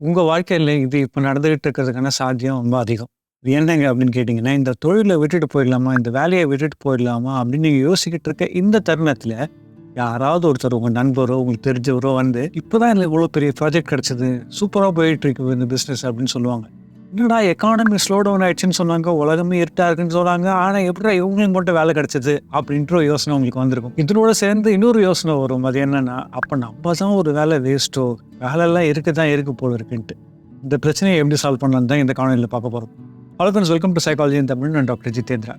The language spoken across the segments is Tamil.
உங்கள் வாழ்க்கையில் இது இப்போ நடந்துகிட்டு இருக்கிறதுக்கான சாத்தியம் ரொம்ப அதிகம். இது என்னங்க அப்படின்னு கேட்டிங்கன்னா இந்த தொழிலை விட்டுட்டு போயிடலாமா? இந்த வேலையை விட்டுட்டு போயிடலாமா? அப்படின்னு நீங்கள் யோசிக்கிட்டு இருக்க இந்த தருணத்தில் யாராவது ஒருத்தர் உங்கள் நண்பரோ உங்களுக்கு தெரிஞ்சவரோ வந்து இப்போ தான் இல்லை இவ்வளோ பெரிய ப்ராஜெக்ட் கிடச்சிது சூப்பராக போயிட்டு இருக்கு இந்த பிஸ்னஸ் அப்படின்னு சொல்லுவாங்க. என்னடா எக்கானமி ஸ்லோ டவுன் ஆயிடுச்சுன்னு சொன்னாங்க உலகமே இருட்டா இருக்குன்னு சொன்னாங்க. ஆனால் எப்படிடா இவங்களுக்கு மட்டும் வேலை கிடைச்சது அப்படின்ற யோசனை உங்களுக்கு வந்திருக்கும். இதனோட சேர்ந்து இன்னொரு யோசனை வரும். அது என்னன்னா அப்போ நம்ம தான் ஒரு வேலை வேஸ்ட்டோ வேலையெல்லாம் இருக்கு தான் இருக்கு போல இருக்குன்ட்டு. இந்த பிரச்சனையை எப்படி சால்வ் பண்ணலாம் தான் இந்த காணொலியில் பார்க்க போகிறோம் hello friends welcome to psychology in Tamil நான் டாக்டர் ஜிதேந்திரா.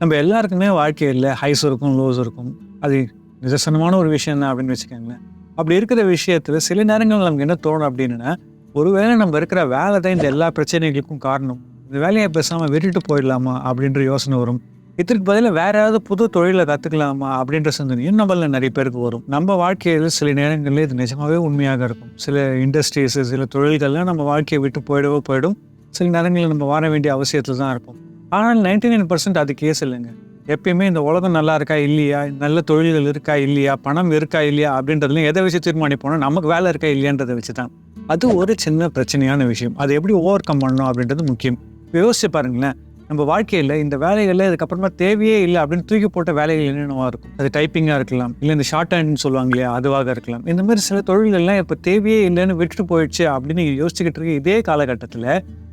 நம்ம எல்லாருக்குமே வாழ்க்கையில் ஹைஸ் இருக்கும் லோஸ் இருக்கும். அது நிதர்சனமான ஒரு விஷயம் தான் அப்படின்னு வச்சுக்கோங்களேன். அப்படி இருக்கிற விஷயத்தில் சில நேரங்கள் நமக்கு என்ன தோணும் அப்படின்னா ஒருவேளை நம்ம இருக்கிற வேலை தான் இந்த எல்லா பிரச்சனைகளுக்கும் காரணம். இந்த வேலையை பேசாமல் விட்டுட்டு போயிடலாமா அப்படின்ற யோசனை வரும். இதற்கு பதிலாக வேற ஏதாவது புது தொழிலை கற்றுக்கலாமா அப்படின்ற சிந்தனையும் நம்மள நிறைய பேருக்கு வரும். நம்ம வாழ்க்கையில் சில நேரங்களில் இது நிஜமாவே உண்மையாக இருக்கும். சில இண்டஸ்ட்ரீஸ் சில தொழில்கள்லாம் நம்ம வாழ்க்கையை விட்டு போயிடவோ போயிடும். சில நேரங்களில் நம்ம வாழ வேண்டிய அவசியத்தில் தான் இருப்போம். ஆனால் நைன்டி நைன் பர்சன்ட் அது கேஸ் இல்லைங்க. எப்பயுமே இந்த உலகம் நல்லா இருக்கா இல்லையா நல்ல தொழில்கள் இருக்கா இல்லையா பணம் இருக்கா இல்லையா அப்படின்றதுலையும் எதை வச்சு தீர்மானிப்போம்னா நமக்கு வேலை இருக்கா இல்லையான்றதை வச்சு தான் அது ஒரு சின்ன பிரச்சனையான விஷயம். அதை எப்படி ஓவர் கம் பண்ணணும் அப்படின்றது முக்கியம். யோசிச்சு பாருங்களேன். நம்ம வாழ்க்கையில் இந்த வேலைகளில் இதுக்கப்புறமா தேவையே இல்லை அப்படின்னு தூக்கி போட்ட வேலைகள் என்னென்னவா இருக்கும்? அது டைப்பிங்காக இருக்கலாம். இல்லை இந்த ஷார்ட் ஹேண்ட்னு சொல்லுவாங்க இல்லையா அதுவாக இருக்கலாம். இந்த மாதிரி சில தொழில்கள்லாம் இப்போ தேவையே இல்லைன்னு விட்டுட்டு போயிடுச்சு அப்படின்னு நீங்கள் யோசிச்சுக்கிட்டு இருக்க இதே காலகட்டத்தில்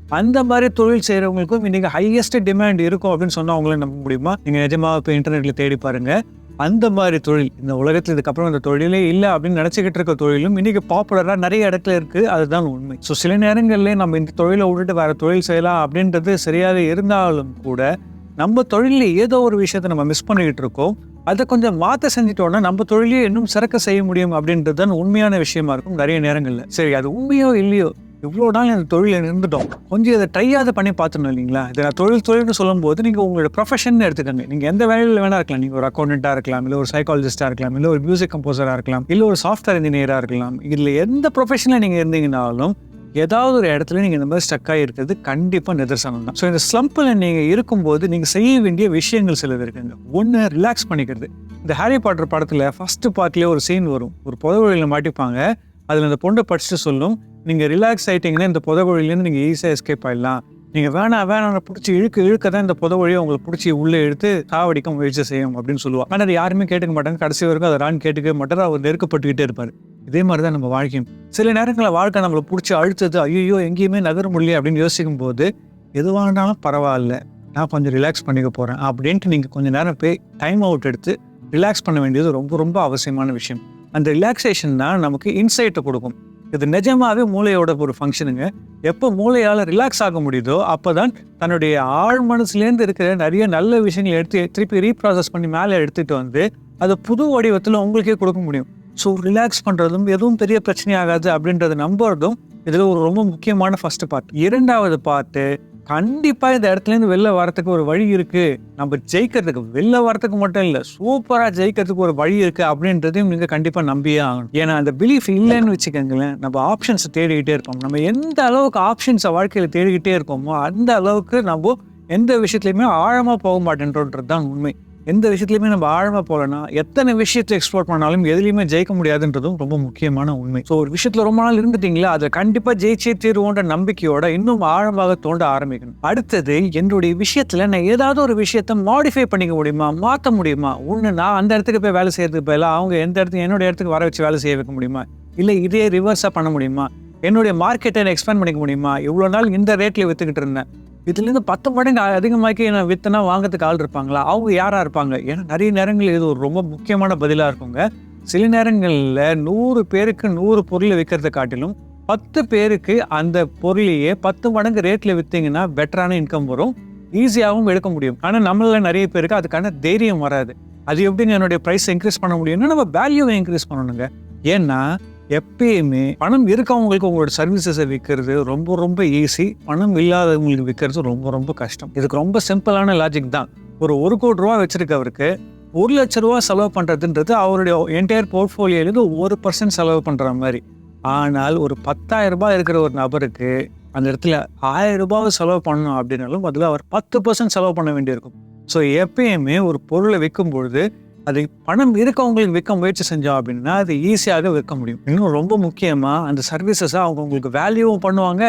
அந்த மாதிரி தொழில் செய்கிறவங்களுக்கும் இன்றைக்கி ஹையஸ்ட் டிமாண்ட் இருக்கும் அப்படின்னு சொன்னால் அவங்கள நம்ப முடியுமா? நீங்கள் நிஜமாக இப்போ இன்டர்நெட்டில் தேடி பாருங்கள் அந்த மாதிரி தொழில் இந்த உலகத்தில் இதுக்கப்புறம் இந்த தொழிலே இல்லை அப்படின்னு நினச்சிக்கிட்டு இருக்க தொழிலும் இன்றைக்கி பாப்புலராக நிறைய இடத்துல இருக்குது அதுதான் உண்மை. ஸோ சில நேரங்களில் நம்ம இந்த தொழிலை விட்டுட்டு வேறு தொழில் செய்யலாம் அப்படின்றது சரியாக இருந்தாலும் கூட நம்ம தொழிலில் ஏதோ ஒரு விஷயத்தை நம்ம மிஸ் பண்ணிக்கிட்டு இருக்கோம். அதை கொஞ்சம் மாற்ற செஞ்சிட்டோன்னா நம்ம தொழிலையே இன்னும் சிறக்க செய்ய முடியும் அப்படின்றது தான் உண்மையான விஷயமா இருக்கும் நிறைய நேரங்களில். சரி அது உண்மையோ இல்லையோ இவ்வளோ நாள் அந்த தொழில் இருந்துட்டோம். கொஞ்சம் இதை ட்ரையாவது பண்ணி பார்த்துணும் இல்லைங்களா? இதை நான் தொழில் தொழில்னு சொல்லும்போது நீங்கள் உங்களோட ப்ரொஃபஷன் எடுத்துக்கோங்க. நீங்கள் எந்த வேலையில் வேணா இருக்கலாம். நீங்கள் ஒரு அக்கௌண்டண்ட்டாக இருக்கலாம் இல்லை ஒரு சைக்காலஜிஸ்ட்டாக இருக்கலாம் இல்லை ஒரு மியூசிக் கம்போசராக இருக்கலாம் இல்லை ஒரு சாஃப்ட்வேர் இன்ஜினியராக இருக்கலாம். இதில் எந்த ப்ரொஃபஷனில் நீங்கள் இருந்தீங்கனாலும் ஏதாவது ஒரு இடத்துல நீங்கள் இந்த மாதிரி ஸ்டக் இருக்கிறது கண்டிப்பாக நிதர்சனம் தான். ஸோ இந்த ஸ்லம்பில் நீங்கள் இருக்கும்போது நீங்கள் செய்ய வேண்டிய விஷயங்கள் சிலது இருக்குங்க ஒன்று ரிலாக்ஸ் பண்ணிக்கிறது. இந்த ஹாரி பாட்டர் படத்தில் ஃபஸ்ட்டு பார்ட்லேயே ஒரு சீன் வரும். ஒரு புதவழியில் மாட்டிப்பாங்க. அதில் அந்த பொண்ணை படிச்சுட்டு சொல்லும் நீங்கள் ரிலாக்ஸ் ஆகிட்டீங்கன்னா இந்த புதவழிலேருந்து நீங்கள் ஈஸியாக எஸ்கேப் ஆகிடலாம் நீங்கள் வேணாம் வேணாம் பிடிச்சி இழுக்க இழுக்க தான் இந்த புதவழியை உங்களை பிடிச்சி உள்ளே எடுத்து சாவடிக்க முயற்சி செய்யும் அப்படின்னு சொல்லுவாங்க ஆனால் அது யாருமே கேட்டுக்க மாட்டாங்க. கடைசி வரைக்கும் அதை ரான் கேட்டுக்கவே மாட்டார். அவர் நெருக்கப்பட்டுக்கிட்டே இருப்பார். இதே மாதிரி தான் நம்ம வாழ்க்கையும். சில நேரங்களில் வாழ்க்கை நம்மளை பிடிச்சி அழுத்தது ஐயோ எங்கேயுமே நகர முடியல அப்படின்னு யோசிக்கும் போது எதுவானாலும் பரவாயில்ல. நான் கொஞ்சம் ரிலாக்ஸ் பண்ணிக்க போகிறேன் அப்படின்ட்டு நீங்கள் கொஞ்சம் நேரம் போய் டைம் அவுட் எடுத்து ரிலாக்ஸ் பண்ண வேண்டியது ரொம்ப ரொம்ப அவசியமான விஷயம். அந்த ரிலாக்ஸேஷன் தான் நமக்கு இன்சைட்டை கொடுக்கும். இது நிஜமாவே மூளையோட ஒரு ஃபங்க்ஷனுங்க எப்போ மூளையால் ரிலாக்ஸ் ஆக முடியுதோ அப்போ தான் தன்னுடைய ஆழ் மனசுலேருந்து இருக்கிற நிறைய நல்ல விஷயங்களை எடுத்து திருப்பி ரீப்ராசஸ் பண்ணி மேலே எடுத்துகிட்டு வந்து அதை புது வடிவத்தில் உங்களுக்கே கொடுக்க முடியும். ஸோ ரிலாக்ஸ் பண்ணுறதும் எதுவும் பெரிய பிரச்சனையாகாது அப்படின்றத நம்புறதும் இதில் ஒரு ரொம்ப முக்கியமான ஃபஸ்ட்டு பார்ட் இரண்டாவது பார்ட்டு கண்டிப்பாக இந்த இடத்துலேருந்து வெளில வரத்துக்கு ஒரு வழி இருக்குது நம்ம ஜெயிக்கிறதுக்கு வெளில வரத்துக்கு மட்டும் இல்லை சூப்பராக ஜெயிக்கிறதுக்கு ஒரு வழி இருக்குது அப்படின்றதையும் நீங்கள் கண்டிப்பாக நம்பியே ஆகணும். ஏன்னா அந்த பிலீஃப் இல்லைன்னு வச்சுக்கோங்களேன் நம்ம ஆப்ஷன்ஸை தேடிக்கிட்டே இருக்கோம் நம்ம எந்த அளவுக்கு ஆப்ஷன்ஸை வாழ்க்கையில் தேடிக்கிட்டே இருக்கோமோ அந்த அளவுக்கு நம்ம எந்த விஷயத்துலையுமே ஆழமாக போக மாட்டேன்றன்றது தான் உண்மை. எந்த விஷயத்துலையுமே நம்ம ஆழமாக போகலன்னா எத்தனை விஷயத்தை எக்ஸ்ப்ளோர் பண்ணாலும் எதுலையுமே ஜெயிக்க முடியாதுன்றதும் ரொம்ப முக்கியமான உண்மை. ஸோ ஒரு விஷயத்தில் ரொம்ப நாள் இருந்துட்டீங்களா? அதை கண்டிப்பாக ஜெயிச்சே தீர்வோன்ற நம்பிக்கையோட இன்னும் ஆழமாக தோண்ட ஆரம்பிக்கணும். அடுத்தது என்னுடைய விஷயத்தில் நான் ஏதாவது ஒரு விஷயத்தை மாடிஃபை பண்ணிக்க முடியுமா? மாற்ற முடியுமா? ஒன்று நான் அந்த இடத்துக்கு போய் வேலை செய்யறதுக்கு பதிலாக அவங்க எந்த இடத்துக்கு என்னோட இடத்துக்கு வர வச்சு வேலை செய்ய வைக்க முடியுமா? இல்லை இதே ரிவர்ஸாக பண்ண முடியுமா? என்னுடைய மார்க்கெட்டை எக்ஸ்பேண்ட் பண்ணிக்க முடியுமா? இவ்வளோ நாள் இந்த ரேட்டில் விற்றுக்கிட்டு இருந்தேன். இதுலேருந்து பத்து மடங்கு அதிகமாக்கி நான் வித்தனா வாங்கிறதுக்கு ஆள் இருப்பாங்களா? அவங்க யாராக இருப்பாங்க? ஏன்னா நிறைய நேரங்களில் இது ஒரு ரொம்ப முக்கியமான பதிலாக இருக்குங்க. சில நேரங்களில் நூறு பேருக்கு நூறு பொருளை விற்கிறத காட்டிலும் பத்து பேருக்கு அந்த பொருளையே பத்து மடங்கு ரேட்டில் விற்றீங்கன்னா பெட்டரான இன்கம் வரும். ஈஸியாகவும் எடுக்க முடியும். ஆனால் நம்மள நிறைய பேருக்கு அதுக்கான தைரியம் வராது. அது எப்படிங்க என்னுடைய ப்ரைஸ் இன்க்ரீஸ் பண்ண முடியும்னா நம்ம வேல்யூவை இன்க்ரீஸ் பண்ணணுங்க. ஏன்னா எப்பயுமே பணம் இருக்கவங்களுக்கு உங்களோட சர்வீசஸை விற்கிறது ரொம்ப ரொம்ப ஈஸி பணம் இல்லாதவங்களுக்கு விற்கிறது ரொம்ப ரொம்ப கஷ்டம். இதுக்கு ரொம்ப சிம்பிளான லாஜிக் தான். ஒரு ஒரு கோடி ரூபா வச்சிருக்கவருக்கு ஒரு லட்ச ரூபா செலவு பண்ணுறதுன்றது அவருடைய என்டையர் போர்ட்ஃபோலியோலேருந்து ஒரு பர்சன்ட் செலவு பண்ணுற மாதிரி. ஆனால் ஒரு பத்தாயிரம் ரூபாய் இருக்கிற ஒரு நபருக்கு அந்த இடத்துல ஆயிரம் ரூபாவை செலவு பண்ணணும் அப்படின்னாலும் அதில் அவர் பத்து பர்சன்ட் செலவு பண்ண வேண்டியிருக்கும். ஸோ எப்பயுமே ஒரு பொருளை விற்கும் பொழுது அது பணம் இருக்கவங்களுக்கு விற்க முயற்சி செஞ்சோம் அப்படின்னா அது ஈஸியாக விற்க முடியும். இன்னும் ரொம்ப முக்கியமாக அந்த சர்வீசஸை அவங்க உங்களுக்கு வேல்யூவும் பண்ணுவாங்க.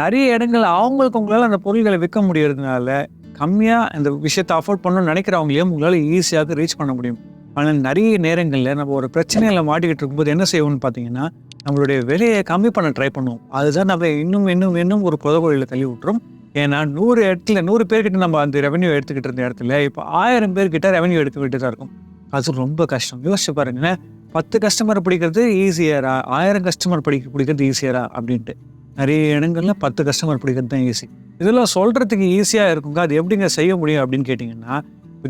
நிறைய இடங்கள் அவங்களுக்கு உங்களால் அந்த பொருள்களை விற்க முடியறதுனால கம்மியாக அந்த விஷயத்தை அஃபோர்ட் பண்ணணும்னு நினைக்கிறவங்களையும் உங்களால் ஈஸியாக ரீச் பண்ண முடியும். ஆனால் நிறைய நேரங்களில் நம்ம ஒரு பிரச்சனையில் மாட்டிக்கிட்டு இருக்கும்போது என்ன செய்வோம்னு பார்த்தீங்கன்னா நம்மளுடைய விலையை கம்மி பண்ண ட்ரை பண்ணுவோம். அதுதான் நம்ம இன்னும் இன்னும் இன்னும் ஒரு புதகோழியில் தள்ளி விட்டுரும். ஏன்னா நூறு இடத்துல நூறு பேர்கிட்ட நம்ம அந்த ரெவன்யூ எடுத்துக்கிட்டு இருந்த இடத்துல இப்போ ஆயிரம் பேர்கிட்ட ரெவன்யூ எடுத்துக்கிட்டு தான் இருக்கும். அது ரொம்ப கஷ்டம். யோசிச்சு பாருங்களேன். பத்து கஸ்டமர் பிடிக்கிறது ஈஸியரா ஆயிரம் கஸ்டமர் பிடிக்க பிடிக்கிறது ஈஸியரா அப்படின்ட்டு. நிறைய இடங்கள்ல பத்து கஸ்டமர் பிடிக்கிறது தான் ஈஸி இதெல்லாம் சொல்றதுக்கு ஈஸியாக இருக்குங்க. அது எப்படிங்க செய்ய முடியும் அப்படின்னு கேட்டிங்கன்னா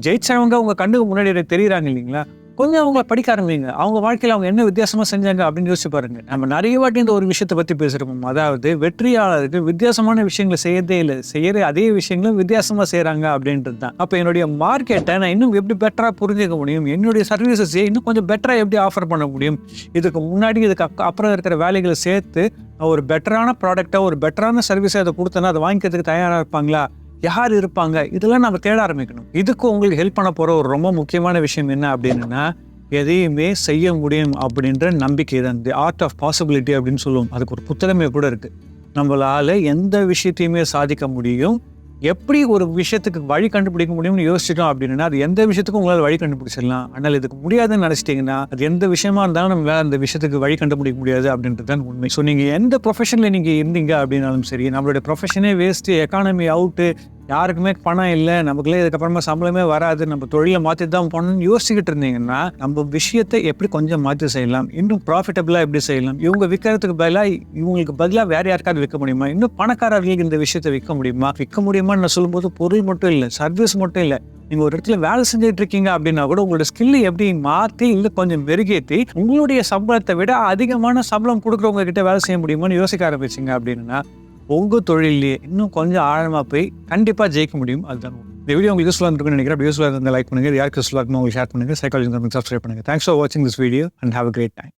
ஜெயிச்சவங்க உங்கள் கண்ணுக்கு முன்னாடி தெரியுறாங்க இல்லைங்களா? கொஞ்சம் அவங்கள படிக்க ஆரம்பிங்க. அவங்க வாழ்க்கையில் அவங்க என்ன வித்தியாசமாக செஞ்சாங்க அப்படின்னு யோசிச்சு பாருங்க. நம்ம நிறைய வாட்டி இந்த ஒரு விஷயத்தை பற்றி பேசுகிறோம் அதாவது வெற்றியாளருக்கு வித்தியாசமான விஷயங்களை செய்யறதே இல்லை. செய்யற அதே விஷயங்களும் வித்தியாசமாக செய்கிறாங்க அப்படின்றது தான். அப்போ என்னுடைய மார்க்கெட்டை நான் இன்னும் எப்படி பெட்டராக புரிஞ்சுக்க முடியும்? என்னுடைய சர்வீசஸை இன்னும் கொஞ்சம் பெட்டராக எப்படி ஆஃபர் பண்ண முடியும்? இதுக்கு முன்னாடி இதுக்கு அக்க- அப்புறம் இருக்கிற வேலைகளை சேர்த்து ஒரு பெட்டரான ப்ராடக்டாக ஒரு பெட்டரான சர்வீஸை அதை கொடுத்தேன்னா அதை வாங்கிக்கிறதுக்கு தயாராக இருப்பாங்களா? யார் இருப்பாங்க? இதெல்லாம் நம்ம தேட ஆரம்பிக்கணும். இதுக்கு உங்களுக்கு ஹெல்ப் பண்ண போகிற ஒரு ரொம்ப முக்கியமான விஷயம் என்ன அப்படின்னா எதையுமே செய்ய முடியும் அப்படின்ற நம்பிக்கை தான். தி ஆர்ட் ஆஃப் பாசிபிலிட்டி அப்படின்னு சொல்லுவோம். அதுக்கு ஒரு புத்தகமே கூட இருக்குது நம்மளால் எந்த விஷயத்தையுமே சாதிக்க முடியும். எப்படி ஒரு விஷயத்துக்கு வழி கண்டுபிடிக்க முடியும்னு யோசிச்சிட்டோம் அப்படின்னா அது எந்த விஷயத்துக்கும் உங்களால் வழி கண்டுபிடிச்சிடலாம். ஆனால் இதுக்கு முடியாதுன்னு நினச்சிட்டிங்கன்னா அது எந்த விஷயமா இருந்தாலும் நம்மளால் அந்த விஷயத்துக்கு வழி கண்டுபிடிக்க முடியாது அப்படின்றது தான் உண்மை. ஸோ நீங்கள் எந்த ப்ரொஃபஷனில் நீங்கள் இருந்தீங்க அப்படின்னாலும் சரி நம்மளுடைய ப்ரொஃபஷனே வேஸ்ட்டு எக்கானமி அவுட்டு யாருக்குமே பணம் இல்லை நமக்குள்ளே இதுக்கப்புறமா சம்பளமே வராது நம்ம தொழிலை மாற்றி தான் பண்ணணும்னு யோசிச்சுக்கிட்டு இருந்தீங்கன்னா நம்ம விஷயத்தை எப்படி கொஞ்சம் மாற்றி செய்யலாம்? இன்னும் ப்ராஃபிட்டபிளாக எப்படி செய்யலாம்? இவங்க விற்கிறதுக்கு பதிலாக இவங்களுக்கு பதிலாக வேற யாருக்காவது விற்க முடியுமா? இன்னும் பணக்காரர்களுக்கு இந்த விஷயத்தை விற்க முடியுமா? விற்க முடியுமான்னு நான் சொல்லும்போது பொருள் மட்டும் இல்லை சர்வீஸ் மட்டும் இல்லை. நீங்கள் ஒரு இடத்துல வேலை செஞ்சுட்டு இருக்கீங்க அப்படின்னா கூட உங்களோட ஸ்கில்லை எப்படி மாற்றி இல்லை கொஞ்சம் மெருகேற்றி உங்களுடைய சம்பளத்தை விட அதிகமான சம்பளம் கொடுக்குறவங்க கிட்ட வேலை செய்ய முடியுமான்னு யோசிக்க ஆரம்பிச்சிங்க அப்படின்னா உங்கள் தொழிலே இன்னும் கொஞ்சம் ஆழமாக போய் கண்டிப்பாக ஜெயிக்க முடியும். அதுதான் இந்த வீடியோ உங்களுக்கு யூஸ்ஃபுல்லாக இருக்குன்னு நினைக்கிறேன். யூஸ்ஃபுல்லாக இருந்தால் லைக் பண்ணுங்கள் யாருக்கு யூஸ்ஃபுல்லாக இருக்குமோ உங்களுக்கு ஷேர் பண்ணுங்கள் சைக்காலஜி சப்ஸ்கிரைப் பண்ணுங்கள் தேங்க்ஸ் ஃபார் வாட்சிங் this video and have a great time